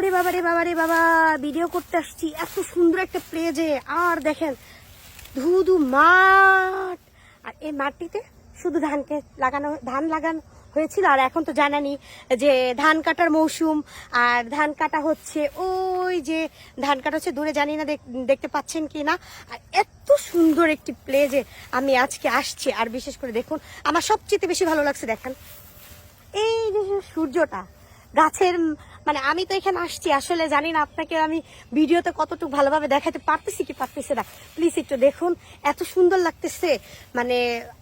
ওরে বাবা, রে বাবা রে বাবা ভিডিও করতে আসছি। এত সুন্দর একটা প্লেজে আর দেখেন, ধুধু মাঠ। আর এই মাঠটিতে শুধু ধানকে লাগানো, ধান লাগানো হয়েছিল, আর এখন তো জানানি যে ধান কাটার মৌসুম, আর ধান কাটা হচ্ছে ওই যে, ধান কাটা হচ্ছে দূরে জানি না দেখ- দেখতে পাচ্ছেন কি না। আর এত সুন্দর একটি প্লেজে আমি আজকে আসছি। আর বিশেষ করে দেখুন, আমার সবচেয়ে বেশি ভালো লাগছে, দেখেন। এই যে সূর্যটা, গাছের মানে আমি তো এখানে আসছি, আসলে জানি না আপনাকে আমি ভিডিওতে কতটুকু ভালোভাবে দেখাতে পারতেছি কি পারতেছি না। প্লিজ একটু দেখুন, এত সুন্দর লাগতেছে। মানে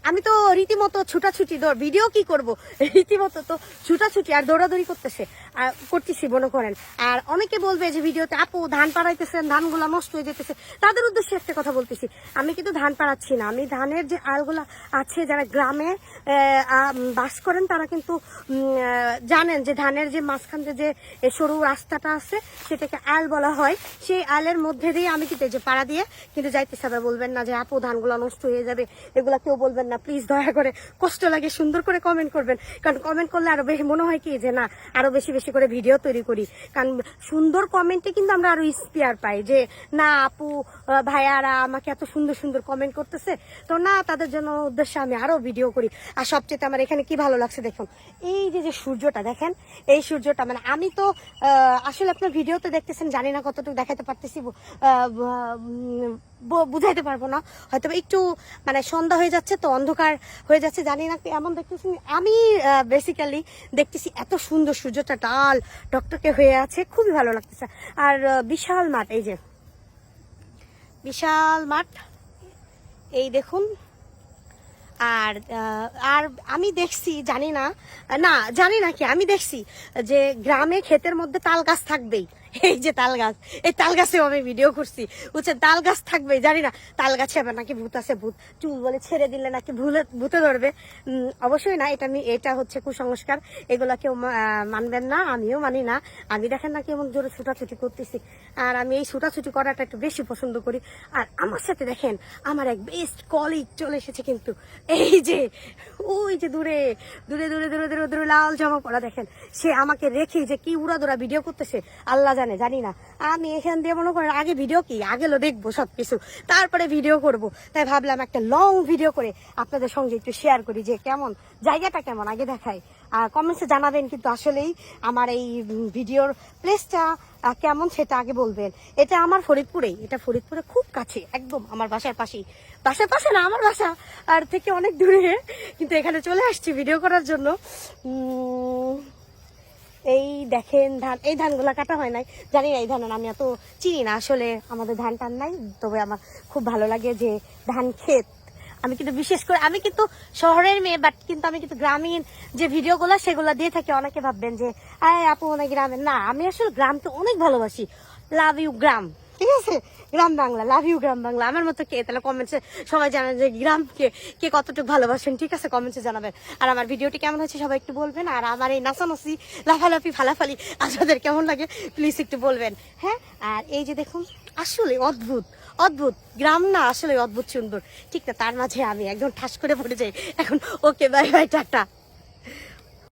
আমি তো রীতিমতো ছুটাছুটি দৌড় ভিডিও কি করব? রীতিমতো তো ছুটাছুটি আর দৌড়াদৌড়ি করতেছে, আর করতেছি মনে করেন। আর অনেকে বলবে যে ভিডিওতে, আপু, ধান পাড়াইতেছেন, ধানগুলো নষ্ট হয়ে যেতেছে তাদের উদ্দেশ্যে একটা কথা বলতেছি, আমি কিন্তু ধান পাড়াচ্ছি না। আমি ধানের যে আলগুলা আছে, যারা গ্রামে বাস করেন, তারা কিন্তু জানেন যে ধানের যে মাঝখান যে সরু রাস্তাটা আছে, সেটাকে আল বলা হয়। সেই আলের মধ্যে দিয়ে আমি কিন্তু যে পাড়া দিয়ে কিন্তু যাইতে সাবে বলবেন না যে, আপু, ধানগুলো নষ্ট হয়ে যাবে। এগুলা কেউ বলবেন না। প্লিজ দয়া করে কষ্ট লাগে, সুন্দর করে কমেন্ট করবেন। কারণ কমেন্ট করলে আরও বেশি, মনে হয় কি যে, না, আরও বেশি বেশি করে ভিডিও তৈরি করি। কারণ সুন্দর কমেন্টে কিন্তু আমরা আরও ইন্সপিয়ার পাই যে, না, আপু ভাইয়ারা আমাকে এত সুন্দর সুন্দর কমেন্ট করতেছে। তো না, তাদের জন্য উদ্দেশ্যে আমি আরও ভিডিও করি। আর সবচেয়ে আমার এখানে কি ভালো লাগছে দেখুন, এই যে যে সূর্যটা দেখেন, এই সূর্যটা মানে আমি তো আসলে আপনার ভিডিওতে দেখতেছেন, জানি না কতটুকু দেখাতে পারতেছি বুঝাইতে পারব না। হয়তো একটু মানে সন্ধ্যা হয়ে যাচ্ছে তো অন্ধকার হয়ে যাচ্ছে, জানি না এমন দেখতেছি আমি বেসিক্যালি দেখতেছি এত সুন্দর সূর্যটা ডাল টকটকে হয়ে আছে, খুবই ভালো লাগতেছে। আর বিশাল মাঠ, এই যে। বিশাল মাঠ, এই দেখুন। আর আর আমি দেখছি, জানি না না, জানি না কি, আমি দেখছি যে গ্রামে ক্ষেতের মধ্যে তাল গাছ থাকবেই। এই যে তাল গাছ, এই তাল গাছেও আমি ভিডিও করছি। বুঝছে তাল গাছ থাকবে, জানি না, তাল গাছে আবার নাকি ভূত আছে, ভূত চুল বলে ছেড়ে দিলে নাকি ভুলে ভূতে ধরবে। অবশ্যই না, এটা আমি, এটা হচ্ছে কুসংস্কার। এগুলা কেউ মানবেন না, আমিও মানি না। আমি দেখেন না কেমন জোরে ছুটাছুটি করতেছি। আর আমি এই ছুটাছুটি করাটা একটু বেশি পছন্দ করি। আর আমার সাথে দেখেন, আমার এক বেস্ট কলিগ চলে এসেছে কিন্তু। এই যে, ওই যে দূরে দূরে দূরে দূরে দূরে দূরে লাল জামা পড়া দেখেন। সে আমাকে রেখে যে কি উড়া দৌড়া ভিডিও করতেছে। আল্লাহ জানে, জানি না। আমি এখান দিয়ে মনে করেন আগে ভিডিও কি? আগে লো দেখব সবকিছু। তারপরে ভিডিও করব। তাই ভাবলাম একটা লং ভিডিও করে আপনাদের সঙ্গে একটু শেয়ার করি যে কেমন, জায়গাটা কেমন? আগে দেখাই। আর কমেন্টসে জানাবেন কিন্তু আসলেই আমার এই ভিডিওর প্লেসটা কেমন সেটা আগে বলবেন। এটা আমার ফরিদপুরেই। এটা ফরিদপুরে খুব কাছে, একদম আমার বাসার পাশেই। বাসার পাশে না, আমার বাসা। আর থেকে অনেক দূরে। কিন্তু এখানে চলে আসছি ভিডিও করার জন্য। এই দেখেন ধান, এই ধানগুলা কাটা হয় নাই। জানি না এই ধানের আমি এত চিনি না, আসলে আমাদের ধান টান নাই, তবে আমার খুব ভালো লাগে যে ধান ক্ষেত। আমি কিন্তু বিশেষ করে, আমি কিন্তু শহরের মেয়ে বাট কিন্তু আমি কিন্তু গ্রামীণ যে ভিডিওগুলো, সেগুলো দিয়ে থাকি। অনেকে ভাববেন যে, আয় আপু অনেক গ্রামের না, আমি আসলে গ্রামকে অনেক ভালোবাসি। লাভ ইউ গ্রাম। ঠিক আছে? গ্রাম বাংলা লাভ ইউ গ্রাম বাংলা। আমার মতো কে? তাহলে কমেন্টসে সবাই জানেন যে গ্রামকে, কে কতটুকু ভালোবাসেন, ঠিক আছে? কমেন্টসে জানাবেন। আর আমার ভিডিওটি কেমন হয়েছে সবাই একটু বলবেন। আর আমার এই নাচানাচি, লাফালাফি, ফালাফালি, আপনাদের কেমন লাগে প্লিজ একটু বলবেন। হ্যাঁ? আর এই যে দেখুন, আসলে অদ্ভুত অদ্ভুত। গ্রাম না, আসলে অদ্ভুত সুন্দর। ঠিক না? তার মাঝে আমি একদম ঠাস করে পড়ে যাই। এখন ওকে বাই বাই টাটা।